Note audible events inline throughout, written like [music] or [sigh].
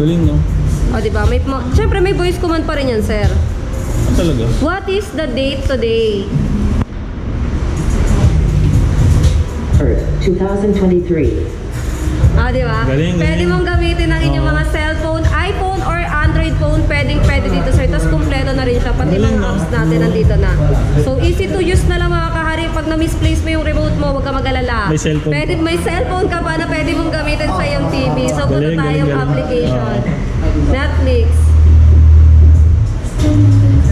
galing, no? O, di ba? May pa- Siyempre, may voice command pa rin yan, sir. Ah, talaga? What is the date today? Earth 2023. Ah, di ba? Galing, Pwede galing. mong gamitin ang inyong Oo. mga cellphone, iPhone or Android phone, pwedeng pwede dito sir. Tapos kumpleto na rin siya, pati Galing, mga no? apps natin nandito na. So easy to use na lang mga kahari. Pag na-misplace mo yung remote mo, huwag ka mag-alala. May cellphone Pwede, may cellphone ka pa na pwede mong gamitin sa iyong TV. So punta Galing, tayong galing. application. Oo. Netflix.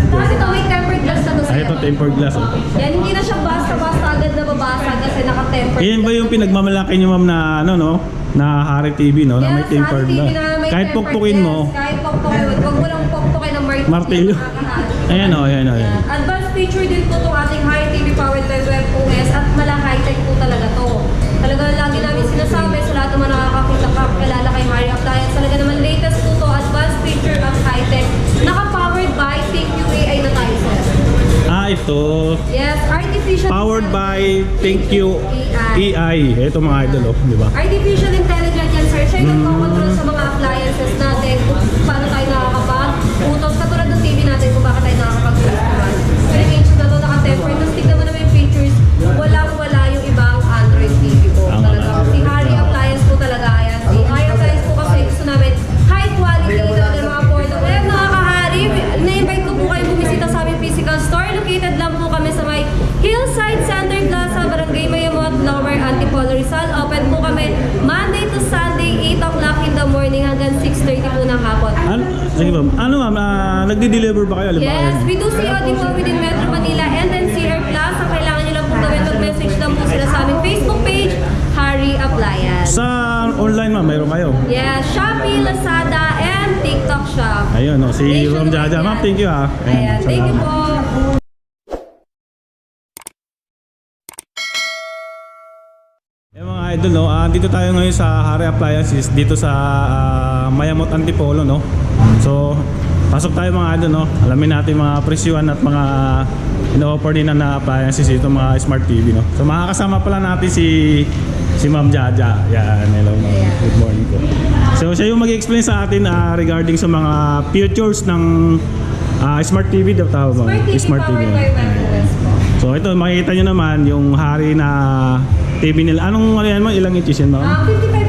Tapos ito may tempered glass na to sir. Ay, ito tempered glass, oh. Yan, hindi na siya basta-basta agad na babasa kasi naka-tempered Yan ba yung pinagmamalaki niyo, ma'am, na ano, no? Na Hari TV, no? Na may tempered may Kahit pukpukin mo. glass, Kahit pukpukin mo. Huwag mo lang pukpukin ng martilyo. Martilyo. [laughs] Ayan, oh, ayan, oh, ayan. Yan. Advanced feature din po itong ating High TV powered by Web OS at mala high-tech po talaga to. Talaga lagi namin sinasabi sa lahat ng mga nakakakita ka, kilala kay Harry Appliance. Talaga naman latest po to, advanced feature at high-tech. Naka-powered by ThinkU AI na tayo, sir. Ah, ito. Yes, artificial Powered by. Thank You AI. Ito mga idol, oh, di ba? Artificial intelligence yan, sir. Siya yung nagkocontrol sa mga appliances natin kung paano tayo nakakapag-utos. Katulad ng TV natin kung bakit tayo nakakapag-utos. Pero yung na to, naka-temper. Tapos tignan mo naman yung features, walang-wala ma'am, ano ma'am, ah, nagdi-deliver ba kayo? Halimbawa, Yes, we do COD po within Metro Manila and then CR Plus. Ang kailangan nyo lang po gawin, mag-message lang po sila sa aming Facebook page, Harry Appliance. Sa online ma'am, mayroon kayo. Yes, Shopee, Lazada, and TikTok Shop. Ayun, oh, si Nationwide Jaja. Ma'am, thank you ah. Ayan, thank you po. Eh mga idol, no, ah, dito tayo ngayon sa Hari Appliances, dito sa ah, Mayamot Antipolo, no. So, pasok tayo mga idol, no. Alamin natin mga presyuhan at mga ino-offer din na appliances dito, mga smart TV, no. So, makakasama pala natin si si Ma'am Jaja. Yan, hello ma'am. Good morning po. So, siya yung mag-explain sa atin ah, regarding sa mga features ng ah, smart TV daw tawag mo. Smart TV, WebOS po. So ito makikita nyo naman yung hari na TV nila. Anong ano yan mo? Ilang inches yan ba? Ah, 55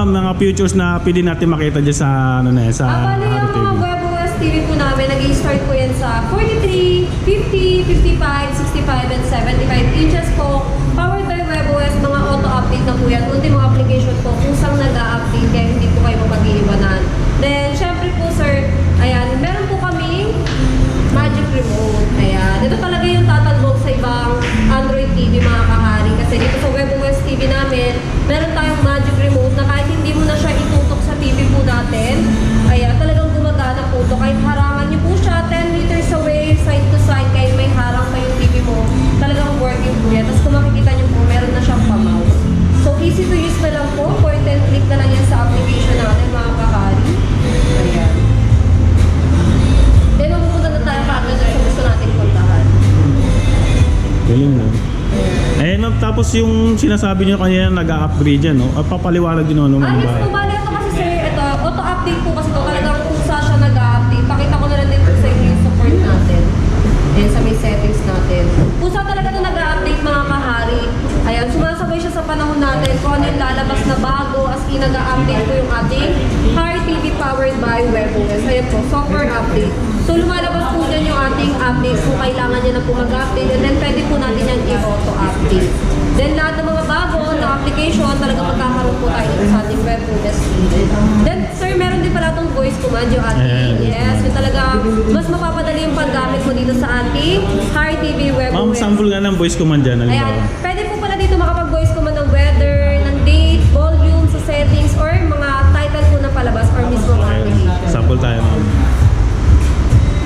ma'am, mga features na pwede natin makita dyan sa ano na yan, sa Ah, bali yung mga WebOS TV po namin, nag-start po yan sa 43, 50, 55, 65, and 75 inches po. Powered by WebOS, mga auto-update na po yan. Ultimo application po, kusang nag-update kaya hindi po kayo mapag-iiwanan. Then, syempre po sir, ayan, meron po kaming Magic Remote. Ayan, ito talaga yung tatalbog sa ibang Android TV mga kahari. Kasi dito sa WebOS TV namin, meron tayong Magic Remote na kahit hindi mo na siya itutok sa TV po natin, ayan, talagang gumagana po ito. Kahit harangan niyo po siya 10 meters away, side to side, kahit may harang pa yung TV mo, talagang working po yan. Tapos kung makikita niyo po, meron na siyang pa-mouse. So, easy to use na lang po. Point and click na lang yan sa application natin, mga kahari. Ayan. Then, mapupunta na tayo kagad sa gusto natin puntahan. Galing no? Eh, ma'am, tapos yung sinasabi nyo kanina nag-upgrade yan, no? At papaliwanag din naman Ah, naman yes ba? po, bali ito kasi sir, ito, auto-update po kasi ito, talagang kung saan siya nag-update. Pakita ko na lang din po sa inyo yung support natin. Ayan, sa may settings natin. Kung saan talaga ito nag-update mga kahari. Ayan, sumasabay siya sa panahon natin kung ano yung lalabas na bago as in nag-update po yung ating Hard TV powered by WebOS. Ayan po, software update. So lumalabas po dyan yung ating updates kung kailangan niya na po mag-update and then pwede po natin yan i-auto-update. Then lahat ng mga bago na application, talaga magkakaroon po tayo sa ating WebOS. Then sir, meron din pala itong voice command yung ating. Yes, yung talaga mas mapapadali yung paggamit mo dito sa ating Hard TV WebOS. Ma'am, sample nga ng voice command dyan, Ayan, tayo ma'am.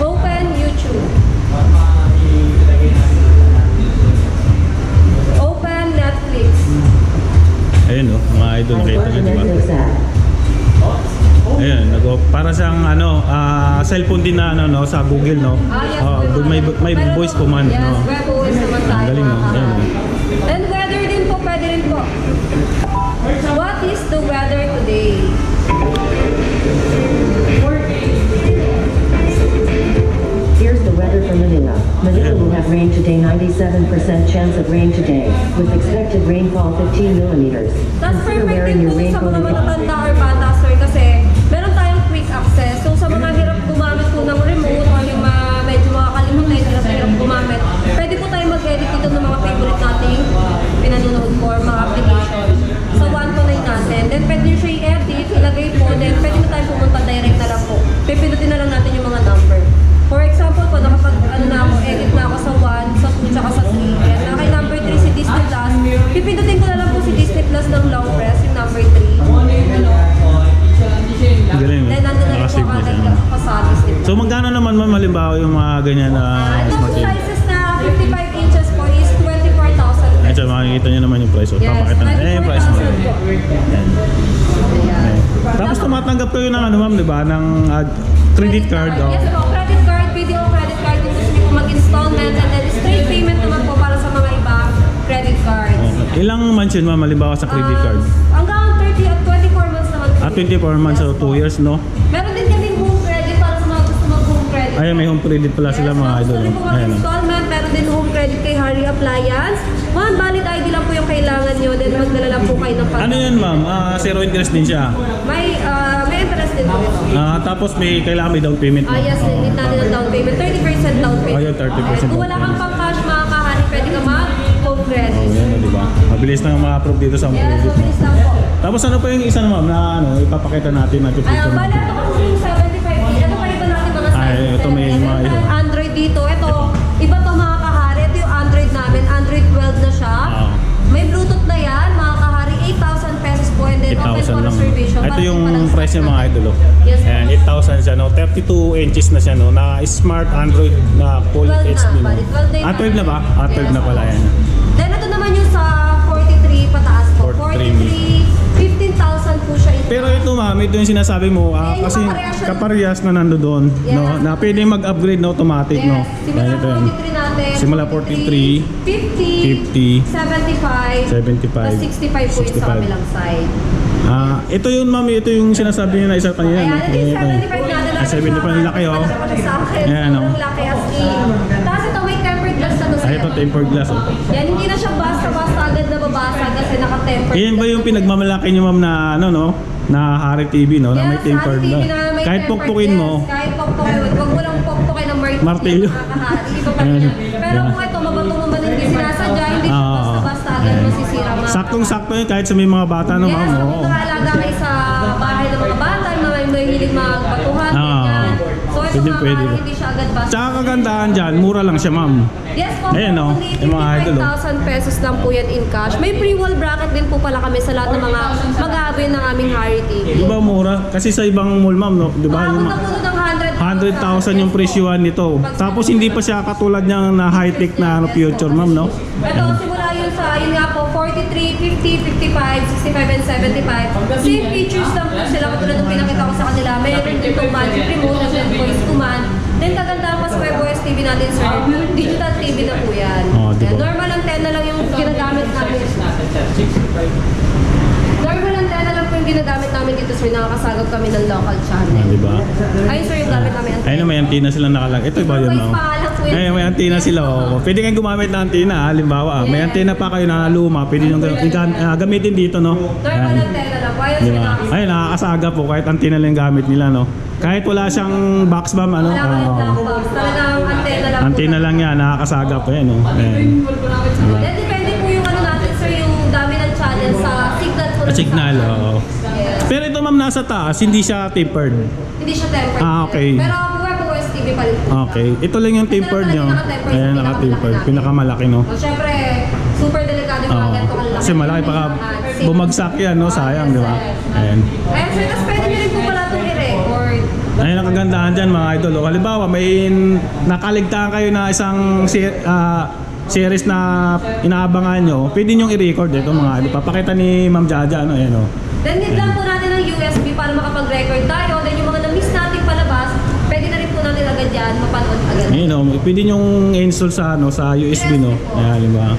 Open YouTube. Open Netflix. Ayun no? idol, and nakita what nyo, di ba? Ayun, nag para siyang ano, ah, cellphone din na ano, no, sa Google, no? Ah, yes, Oh, Web may, may Meron voice command, yes, no? web OS naman Ang tayo. galing, no? mga Ayun. And weather din po, pwede rin po. What is the weather today? For Manila. Manila will have rain today, 97% chance of rain today, with expected rainfall 15 millimeters. That's Consider perfect wearing your raincoat. and- So, magkano naman, ma'am, halimbawa yung mga ganyan na ito smart TV? sizes na 55 inches po is 24,000 Ito, makikita nyo naman yung price. So, Yes, papakita na. Eh, yung price mo. 24,000 po. Yan. Ayan. Tapos tumatanggap kayo ng ano, ma'am, di ba? Ng ah, credit card. Oh. Yes po, credit card, video credit card kung gusto niyo po mag-installment and then straight payment naman po para sa mga iba credit cards. Oh. Ilang months yun, ma'am, halimbawa sa credit Ah, card? hanggang 30 at 24 months naman. Ah, 24 months, so 2 years, no? Meron mag-home credit. Ay, may home credit pala sila Yes, mga idol. Niyo po. Ayan, mag-installment, meron din home credit kay Harry Appliance. One valid ID lang po yung kailangan nyo, then magdala lang po kayo ng pag- Ano yun, ma'am? Ah, zero interest din siya. May, ah, may interest din po. Ah, tapos may kailangan may down payment. Ah, yes, need natin ng down payment. 30% down payment. Oh, yun, 30% Kung wala kang pang cash, mga kahari, pwede ka mag-home credit. Oh, yan, di ba? Mabilis na ma-approve dito sa home Yes, credit. mabilis lang po. Tapos ano pa yung isa ma'am na ano, ipapakita natin na Ay, pipicture ang bala natin. ito kasi yung stock niya mga natin. idol. oh. Ayan, 8,000 siya, no? 32 inches na siya, no? Na smart Android na full 12 na, HD. no? bali, 12 na yung Ah, 12 na ba? Ah, 12 na pala yan. Then ito naman yung sa 43 pataas po. 43. 43, 15,000 po siya. Pero ito ma'am, ito yung sinasabi mo, ah, Ayan, yung kasi kaparehas siya. kaparehas na nando doon, no? Na pwedeng mag-upgrade na automatic, no? Simula Ayan, ito yan. 43 natin. Simula 43, 50, 50, 75, 75, tapos 65 po yung sa 65. kabilang side. Ah, ito yun ma'am, ito yung sinasabi niyo na isa kanina. Ayan, no? ito yung Ayan, ito. 75 natin. Ah, 75 laki oh. Sa akin, Ayan, oh. laki as in. Tapos ito may tempered glass na to Ah, ito tempered glass, oh. Yan, hindi na siya basta-basta agad na babasa kasi naka-tempered Yan ba yung pinagmamalaki niyo ma'am na ano no? Na Hari TV no? na may Yes, tempered Hari TV glass. na may Kahit tempered pukpukin mo. glass, Kahit pukpukin mo. Huwag mo lang pukpukin ng martilyo. Martilyo. Nakakahari. Iba pa rin Ayan. yan. Pero kung ito, mabato mo hindi sinasadya, hindi siya Ah, basta-basta agad masisira. mga- Saktong-sakto yun kahit sa may mga bata no Yes, ma'am. kung Oo. nakaalaga kayo sa bahay ng mga bata, yung mga may hilig magbatuhan, Ah. So ito pwede, pwede. hindi siya agad basta. Tsaka kagandahan dyan, mura lang siya ma'am. Yes po, Ayan, oh. only Yung mga idol, oh. 55,000 pesos lang po yan in cash. May pre-wall bracket din po pala kami sa lahat ng mga mag-aaboy ng aming Harry TV. Di ba mura? Kasi sa ibang mall ma'am no? Di ba? Umabot Yung na po ng 100,000 100,000. yung presyuhan nito. Tapos hindi pa siya katulad niyang na high-tech na ano, future ma'am no? Ito, simula yun sa, yun nga po, 43, 50, 55, 65, and 75. Same features lang po sila katulad ng pinakita ko sa kanila. Meron din itong magic remote at voice command. Then kagandahan pa sa WebOS TV natin, sir. Digital TV na po yan. Oh, di ba? Normal antenna lang yung ginagamit namin. Normal antenna lang po yung ginagamit namin dito, sir. Nakakasagap kami ng local Ah, channel. di ba? Ayun, sir, yung gamit namin antenna. Ayun may antenna sila nakalag. Ito ba yun po yan. Ayun, may antenna sila. Oh. Pwede kayong gumamit ng antenna. ah. Halimbawa, ah, may Yes. antenna pa kayo na luma. Pwede nyo ah, gamitin dito, no? Normal Ayan. antenna lang po. Ayun, Di sir, ba? nakakasagap. Nakakasaga po kahit antenna lang yung gamit nila, no? Kahit wala siyang box bomb, ano? Wala kang Oo. black box. Talagang antenna lang po. antenna lang yan, nakakasaga po yan, no? Ayan. Then depende po yung ano natin sir, yung dami ng channel sa signal po. ng Ah, Signal, oo. Ma'am, nasa taas, hindi siya tapered. Hindi siya tempered. Ah, okay. Pero web OS TV pa rin po. Okay. Ito lang yung tapered nyo. Naka-tapered, Ayan, yung naka-tapered. pinakamalaki no? O, syempre, super delikado yung mga Oo. ganito kalaki. Kasi malaki pa ka bumagsak yan, no? Sayang, di ba? Ayan. Ayun sir, tapos pwede nyo rin po pala itong i-record. Ayun ang kagandahan dyan mga idol. O, halimbawa, may nakaligtaan kayo na isang si- ah, series na inaabangan nyo, pwede nyo i-record ito mga idol. Papakita ni Ma'am Jaja, ano, yan o. Then need lang po natin ng USB para makapag-record tayo. Then yung mga na-miss nating palabas, pwede na rin po natin agad yan, mapanood agad. Ayun o, pwede nyo install sa, ano, sa USB, no? Ayan, di ba?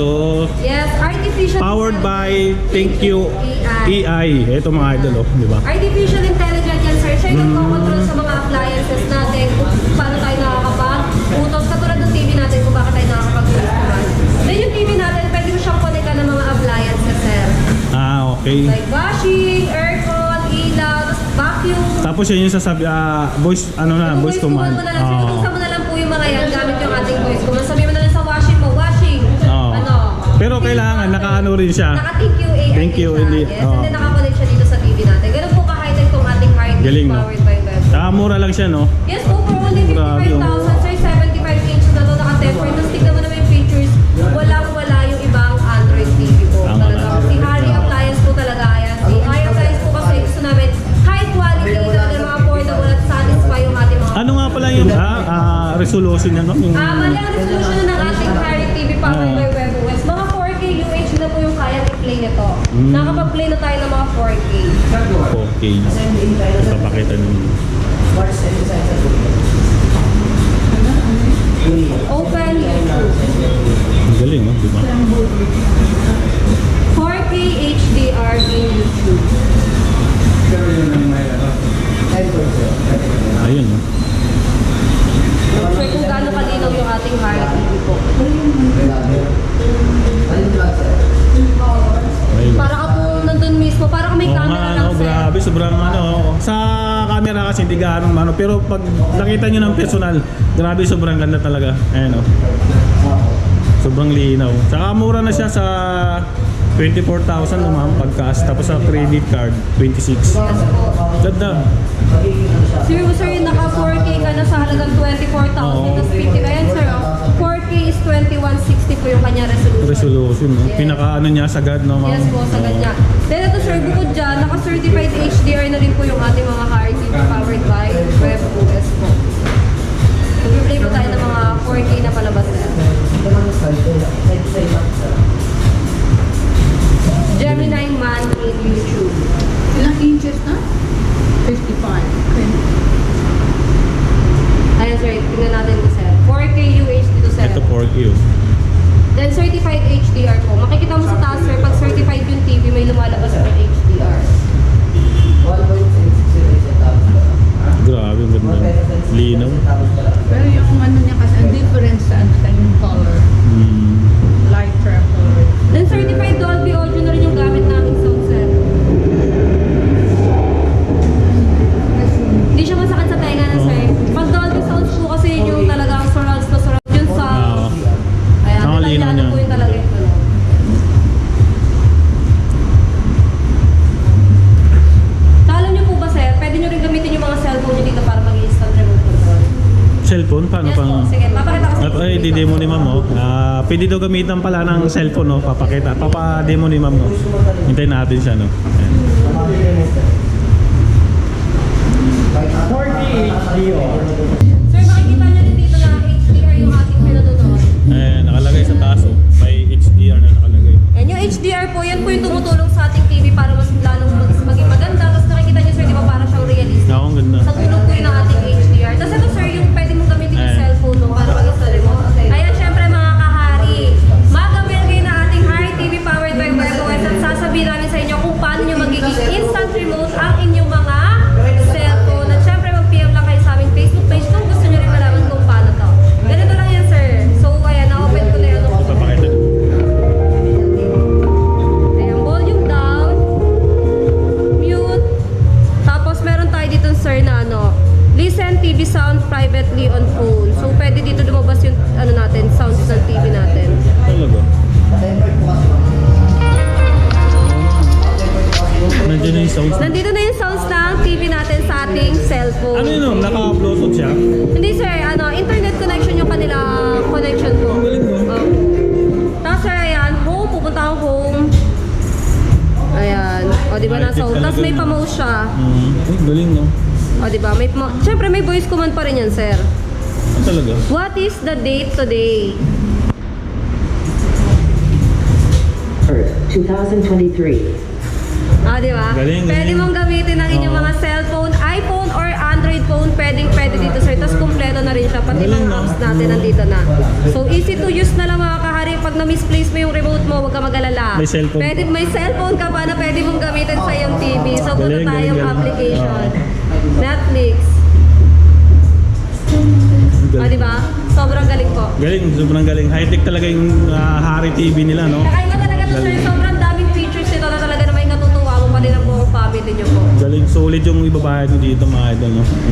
Ito. Yes, artificial Powered by. Thank You AI. Ito mga idol, oh, di ba? Artificial intelligence yan, sir. Siya yung nagkocontrol sa mga appliances natin kung paano tayo nakakapag-utos. Katulad ng TV natin kung bakit tayo nakakapag-utos. Then yung TV natin, pwede mo siyang connectan ng mga appliances, sir. Ah, okay. Like washing, aircon, ilaw, tapos vacuum. Tapos yun yung sasabi, ah, voice, ano na, Kung voice command. mo na lang, sir. Oo. Buksan mo na lang po yung mga yan kailangan, nakaano rin siya. AI. Thank you, hindi- Yes, oo. and then nakakonect siya dito sa TV natin. Ganun po ka-high-tech tong ating hard disk Galing, no? powered by web. Ah, mura lang siya, no? Yes po, for only Grabe, 55,000, sir, 75 inch na to, naka-temper. Tapos tignan mo naman yung features, walang-wala yung ibang Android TV po. Tama Talaga. na. Si Harry Appliance po talaga yan. Si Harry Appliance po kasi gusto namin high quality, talaga mga affordable at satisfy yung ating mga Ano nga pala yung ah, ah, resolution niya, no? Yung, Ah, mali ang resolution Mm. Nakakapag-play na tayo ng mga 4K. Okay. Papakita ninyo. Open YouTube. Ang galing, no? Di ba? 4K HDR in YouTube. Ayun, no? Kasi hindi gaano ano, pero pag nakita nyo ng personal, grabe, sobrang ganda talaga. Ayan, oh. Sobrang linaw. Saka mura na siya sa 24,000 naman pagkas, tapos sa credit card, 26. Yes po. Ganda. Sir, sir, naka 4K ka na sa halagang 24,000 Oo. plus 50 Ayan sir, oh. 4K is 2160 po yung kanya resolution. Resolution, no? Yes. Pinaka ano niya, sagad, no? ma'am? Yes po, sa Oo. kanya. Then ito sir, bukod dyan, naka-certified HDR na rin po yung ating mga Harry TV powered by WebOS po. Mag-play po tayo ng mga 4K na palabas sir. Gemini Man in YouTube. Ilang inches na? 55. Okay. Ayan sir, tingnan natin ito sir. 4K UH dito sir. Ito 4K, oh. Then certified HDR po. Makikita mo sa taas sir, pag certified yung TV, may lumalabas po HDR. Grabe, ang ganda. Linaw. Pero yung ano niya kasi, ang difference sa ano, yung color. Hmm. Light purple. Then certified Dolby Audio pwede daw gamitan pala ng cellphone, no? Papakita. Papa-demo ni ma'am, no? Hintayin natin siya, no? Ayan. Sir, makikita niyo din dito na HDR yung ating pinatutunan. Ayan, nakalagay sa taas, oh. May HDR na nakalagay. Yan, yung HDR po, yan po yung tumutulong sa ating TV para mas lalong maging maganda. Tapos nakikita niyo sir, di ba para siyang realistic. Oo, ang ganda. Sa ang inyong cellphone. Ano yun, naka-bluetooth siya? Hindi sir, ano, internet connection yung kanila connection ko. Ang galing, no? Oo. Tapos sir, ayan, home, pupunta akong home. Ayan. O, di ba High-tech nasa home? Tapos may yun. pa-mouse siya. Mm. Ay, galing, no? O, di ba? May, mo- Siyempre, may voice command pa rin yan, sir. Ano talaga? What is the date today? Earth, 2023. Ah, di ba? Galing, Pwede galing. mong gamitin ang inyong Oo. mga cellphone, Galing, mga no? apps natin nandito na. So easy to use na lang mga kahari. Pag na-misplace mo yung remote mo, huwag ka mag-alala. May cellphone. Pwede, may cellphone ka pa na pwede mong gamitin sa iyong TV. So punta Galing, tayong galing, galing. application. Oo. Netflix. Ah, di ba? Sobrang galing po. Galing, sobrang galing. High-tech talaga yung ah, Hari TV nila, no? Kakaiba talaga to sir. Galing. Sobrang daming features nito na talaga na may katutuwa mo pa din ang buong family niyo po. Galing, solid yung ibabayad mo dito, mga idol, no? Mm.